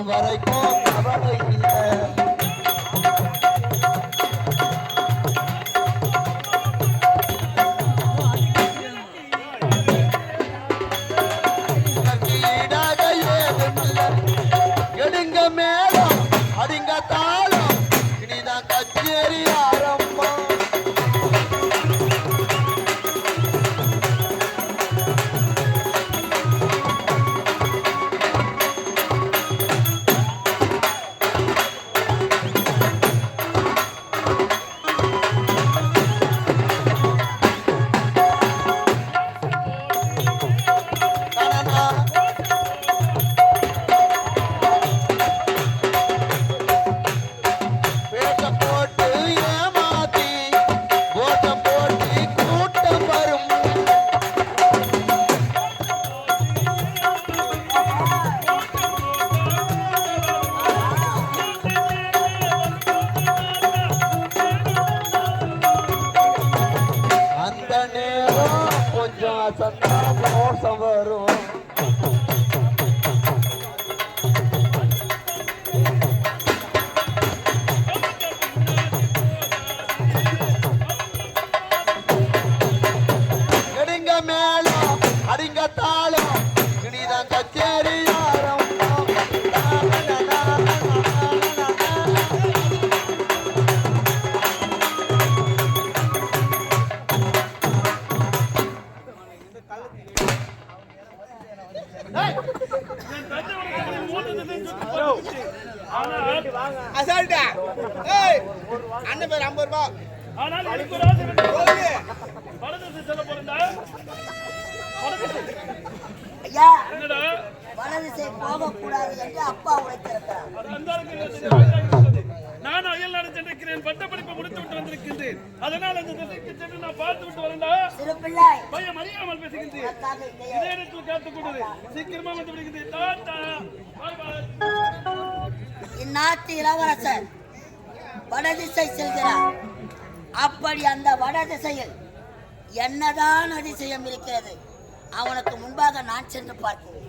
வரும் வரைக்கும் கவலை இல்லை இதற்கு ஈடாக ஏதுமில்லை. எடுங்க மேளம் அடிங்க தாளம் இனிதான் கச்சேரி கொஞ்சம் மோசம் வரும். அடிங்க தாளம். அசால்ட்டா ஏய் அண்ணன் பேர் ஐம்பது ரூபாய் ஆனால் எனக்கு ஒரு ஆசை இருக்கு. சொல்லு போறேன்டா. ஐயா என்னடா வலதிசை போகக்கூடாது என்று அப்பா உழைத்திருக்கிறார். நான் அயல் நாடு சென்றிருக்கிறேன் அதனால் அந்த திசைக்கு சென்று நான் பார்த்து விட்டு வரேன்டா. சிறு பிள்ளை பையன் அறியாமல் பேசுகின்றேன். அதற்காக இல்லையே இதே இடத்தில் காத்துக் கொண்டது சீக்கிரமா வந்து விடுகின்றேன். Tata bye bye. இந்நாட்டு இளவரசர் வடதிசை செல்கிறார். அப்படி அந்த வடதிசையில் என்னதான் அதிசயம் இருக்கிறது? அவனுக்கு முன்பாக நான் சென்று பார்க்கிறேன்.